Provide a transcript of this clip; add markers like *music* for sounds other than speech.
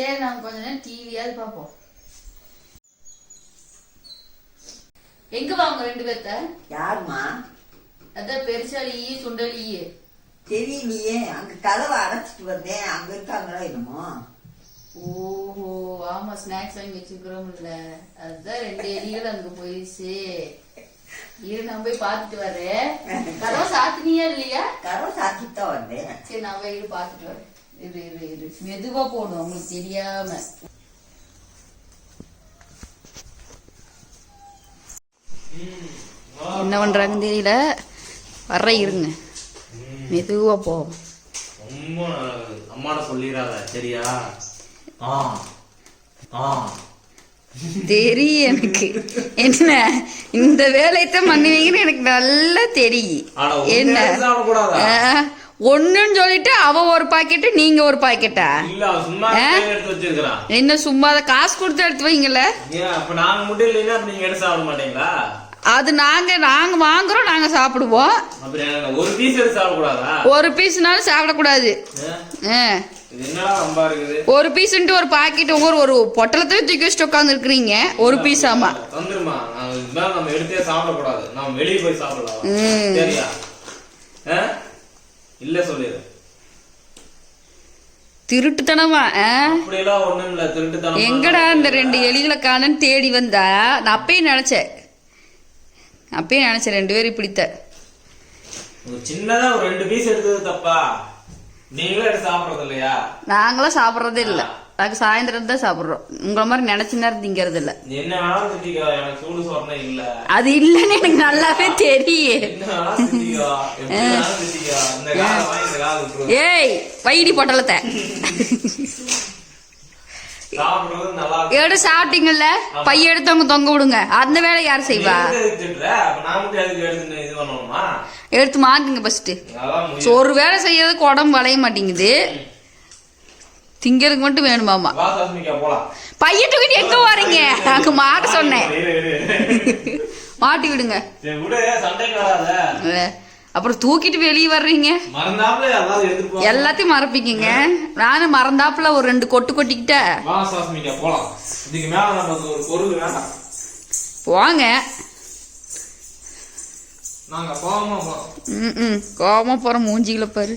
சரி நாங்க கொஞ்ச நேரம் டிவியாவது பார்ப்போம் எங்க வாங்க ரெண்டு பேர்த்த? யாருமா அதான் பெருசாளி சுண்டலி தெரியலையே அங்க கதவை அடைச்சிட்டு வந்தேன். அங்க இருக்காங்களா என்னமோ? ஓஹோ ஆமா ஸ்நாக்ஸ் வாங்கி வச்சிருக்கிறோம்ல. அதுதான் ரெண்டு எலிகள் அங்க போயிடுச்சு. இரு நான் போய் பார்த்துட்டு வரேன் கதவை சாத்தினியா இல்லையா? கதவை சாத்திட்டு தான் வந்தேன். சரி நான் போய் இரு பார்த்துட்டு வரேன் இரு இரு இரு மெதுவா போகணும் உங்களுக்கு தெரியாம. என்ன பண்றாங்கன்னு தெரியல. வர்ற இருங்க. மெதுவா போவோம். ரொம்ப அம்மாட்ட சொல்லிடாத சரியா? ஆ ஆ. தெரியும் எனக்கு. என்ன? இந்த வேலையத்தான் பண்ணுவீங்கன்னு எனக்கு நல்லா தெரியும். என்ன? ஒண்ணுன்னு சொல்லிட்டு அவ ஒரு பாக்கெட்டு நீங்க ஒரு பாக்கெட்டா? என்ன சும்மா காசு கொடுத்து எடுத்து வைங்கல்ல அது நாங்க நாங்க வாங்குறோம் நாங்க சாப்பிடுவோம். ஒரு பீஸ் ஒரு பீஸ்னாலும் சாப்பிடக்கூடாது. ஒரு பீஸ்ன்ட்டு ஒரு பாக்கெட் ஒவ்வொரு ஒரு பொட்டலத்தையும் தூக்கி வச்சுட்டு உட்காந்து இருக்கிறீங்க ஒரு பீஸ் ஆமா. நம்ம எடுத்தே சாப்பிடக்கூடாது. நம்ம வெளியே போய் சாப்பிடலாம்? இல்ல சொல்லிடு திருட்டுத்தனமா? அப்படியெல்லாம் ஒண்ணும் இல்ல திருட்டுத்தனம் எங்கடா இந்த ரெண்டு எலிகளை காணன்னு தேடி வந்தா? நான் அப்பயே நினைச்சேன். அப்பயே நினைச்சேன் ரெண்டு பேரும் இப்படித்த ஒரு சின்னதா ஒரு ரெண்டு பீஸ் எடுத்தது தப்பா? நீங்களும் சாப்பிடுறது இல்லை. நாங்கள் சாயந்தரம் தான் சாப்பிட்றோம். உங்களை மாதிரி நினைச்ச நேரம் திங்கிறது இல்ல. அது இல்லைன்னு எனக்கு நல்லாவே தெரியும் ஏய் வைடி பொட்டலத்தை. *laughs* எடு சாப்பிட்டீங்கல்ல? பைய எடுத்தவங்க தொங்க விடுங்க. அந்த வேலை யார் செய்வா? எடுத்து மாட்டுங்க ஃபர்ஸ்ட் ஒரு வேலை செய்யறதுக்கு உடம்பு வளைய மாட்டேங்குது. திங்கிறதுக்கு மட்டும் வேணுமாமா வா சாஸ்மிகா போலாம். பைய தூக்கிட்டு எங்க வரீங்க அங்க மாட்ட சொன்னேன். மாட்டி விடுங்க. அப்புறம் தூக்கிட்டு வெளியே வர்றீங்க. எல்லாத்தையும் மறப்பிக்கிங்க நானும் மறந்தாப்புல ஒரு ரெண்டு கொட்டு கொட்டிக்கிட்ட. வா சாஸ்மிகா போலாம். இதுக்கு மேல நமக்கு ஒரு பொருள் வேண்டாம் போங்க. நாங்க போகாம போறோம். ம் ம். கோவமா போற மூஞ்சிகளை பாரு.